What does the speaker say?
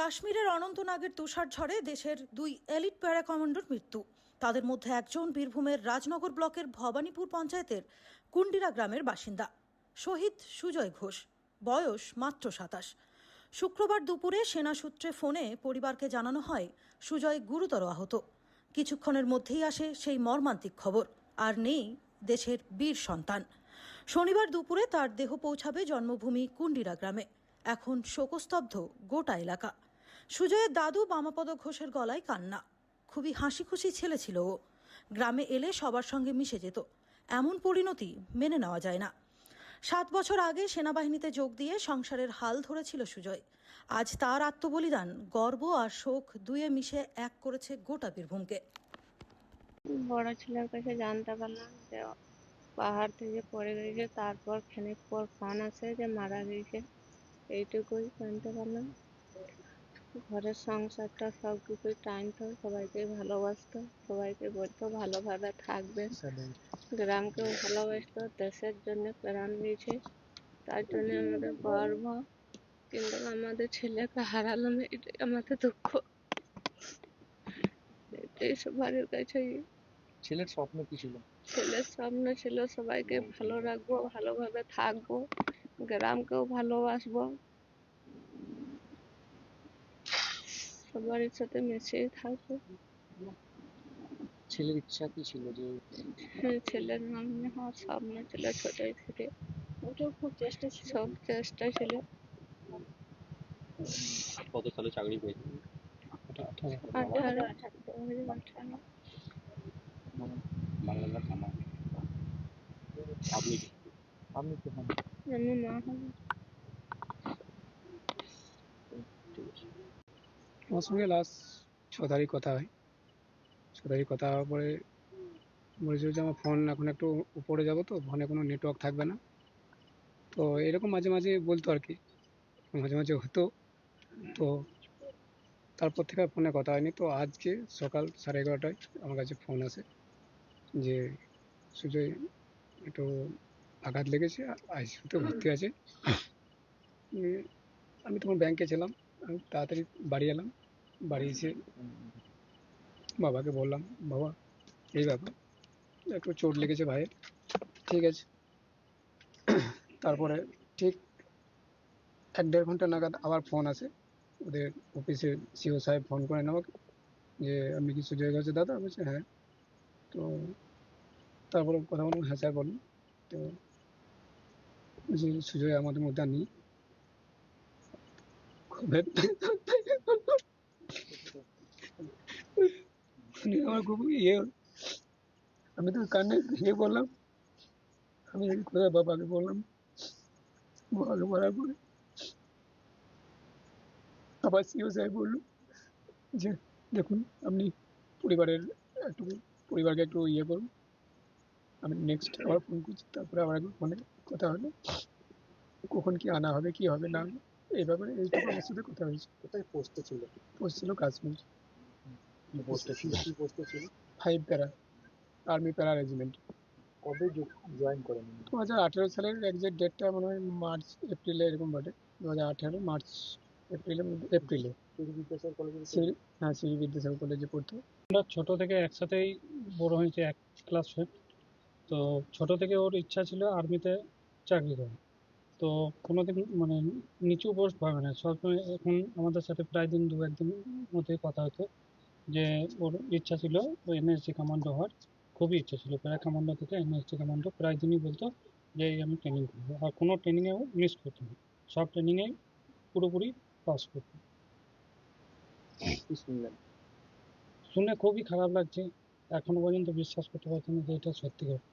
কাশ্মীরের অনন্তনাগের তুষার ঝড়ে দেশের দুই এলিট প্যারা কমান্ডোর মৃত্যু। তাদের মধ্যে একজন বীরভূমের রাজনগর ব্লকের ভবানীপুর পঞ্চায়েতের কুন্ডিরা গ্রামের বাসিন্দা। শহীদ সুজয় ঘোষ, বয়স মাত্র সাতাশ। শুক্রবার দুপুরে সেনা সূত্রে ফোনে পরিবারকে জানানো হয়, সুজয় গুরুতর আহত। কিছুক্ষণের মধ্যেই আসে সেই মর্মান্তিক খবর। আর নেই দেশের বীর সন্তান। শনিবার দুপুরে তার দেহ পৌঁছাবে জন্মভূমি কুন্ডিরা গ্রামে। এখন শোকস্তব্ধ গোটা এলাকা। সুজয়ের দাদু বামাপদ ঘোষের গলায় কান্না। খুবই হাসি খুশি ছেলে ছিল ও। গ্রামে এলে সবার সঙ্গে মিশে যেত। এমন পরিণতি মেনে নেওয়া যায় না। সাত বছর আগে সেনাবাহিনীতে যোগ দিয়ে সংসারের হাল ধরেছিল সুজয়। আজ তার আত্মবলিদান, গর্ব আর শোক দুয়ে মিশে এক করেছে গোটা বীরভূমকে। বড় ছেলের কাছে জানতে পারলাম যে, পাহাড় থেকে পড়ে গেছে, তারপর খানিক পর ফোন আছে যে মারা গেছে। এইটুকুই জানতে পারলাম। ঘরের সংসারটা সব কিছুই টানতো সবাইকে ভালোবাসতো সবাইকে বলতো ভালোভাবে থাকবে। গ্রামকেও ভালোবাসতো দেশের জন্য প্রাণ দিয়েছে তার জন্য আমাদের গর্ব। কিন্তু আমাদের ছেলেকে হারালাম এটাই আমাদের দুঃখ। এটাই সবার কাছে ছেলের স্বপ্ন কি ছিল? ছেলের স্বপ্ন ছিল সবাইকে ভালো রাখব ভালোভাবে থাকব গ্রামকেও ভালোবাসবো। সবার সাথে মিশিয়ে থাকব। ছেলের ইচ্ছা কি ছিল যে হ্যাঁ, ছেলের নাম হওয়ার স্বপ্ন ছিল ছোটই থেকে। ওটাও খুব চেষ্টা ছিল। সব চেষ্টা ছিল। কত সালে চাকরি পেয়েছে? আঠারো। আপনি কি? আপনি কি? হন আমি মা হব ঠিক আছে আমার সঙ্গে লাস্ট ছ তারিখ কথা হয়। ছ তারিখ কথা হওয়ার পরে বলেছিল যে আমার ফোন এখন একটু উপরে যাব তো ফোনে কোনো নেটওয়ার্ক থাকবে না। তো এরকম মাঝে মাঝে বলতো আর কি। মাঝে মাঝে হতো। তো তারপর থেকে আর ফোনে কথা হয়নি। তো আজকে সকাল সাড়ে এগারোটায় আমার কাছে ফোন আসে যে সুজয় একটু আঘাত লেগেছে আর আইসিউতে ভর্তি আছে। আমি তখন ব্যাংকে ছিলাম। আমি তাড়াতাড়ি বাড়ি এলাম। বাড়ি এসে বাবাকে বললাম, বাবা, এই ব্যাপার। একটু চোট লেগেছে ভাইয়ের। ঠিক আছে। তারপরে ঠিক এক দেড় ঘণ্টা নাগাদ আবার ফোন আসে। ওদের অফিসের সিও সাহেব ফোন করেন আমাকে যে, আপনি কি সুজয় গেছে দাদা? বলছে হ্যাঁ। তো তারপরে কথা বললাম হ্যাঁ স্যার, বলুন। তো বলছি, সুজয় আমাদের মধ্যে নেই। খুব শুনে আমার খুব ইয়ে আমি তো কান্নে ভেঙে পড়লাম আমি এই কথা বাবাকে বললাম বাবাকে বলার পরে আবার সিও সাহেব বলল যে দেখুন আপনি পরিবারের একটু পরিবারকে একটু ইয়ে করুন। আমি নেক্সট আবার ফোন করছি তারপরে আবার একবার ফোনে কথা হলো কখন কি আনা হবে কি হবে না হবে এই ব্যাপারে এইটুকু আমার সাথে কথা হয়েছে। কোথায় পোস্টে ছিল? পোস্ট ছিল কাশ্মীর। কি পোস্টে ছিল কি পোস্টে ছিল ফাইভ প্যারা আর্মি প্যারা রেজিমেন্ট কবে জয়েন করেন দু হাজার আঠেরো সালের একজ্যাক্ট ডেটটা মনে হয় মার্চ এপ্রিলে এরকম বটে। দু হাজার আঠেরো মার্চ এপ্রিলে এপ্রিলে সিরি বিদ্যাসাগর কলেজে শ্রী হ্যাঁ শ্রী বিদ্যাসাগর কলেজে পড়তো। আমরা ছোট থেকে একসাথেই বড় হয়েছে এক ক্লাস তো ছোট থেকে ওর ইচ্ছা ছিল আর্মিতে চাকরি করা তো কোনোদিন মানে নিচু পোস্ট ভাবে না। সবসময় এখন আমাদের সাথে প্রায় দিন দু একদিন মধ্যে কথা হতো। যে ওর ইচ্ছা ছিল এনএসজি কমান্ডো হওয়ার খুবই ইচ্ছা ছিল। প্যারা কমান্ডো থেকে এনএসজি কমান্ডো প্রায় দিনই বলতো যে এই আমি ট্রেনিং করব। আর কোনো ট্রেনিংয়ে মিস করতো না। সব ট্রেনিংয়ে পুরোপুরি পাস করতো। শুনলেন শুনে খুবই খারাপ লাগছে। এখনও পর্যন্ত বিশ্বাস করতে পারছি না যে এটা সত্যি ঘটনা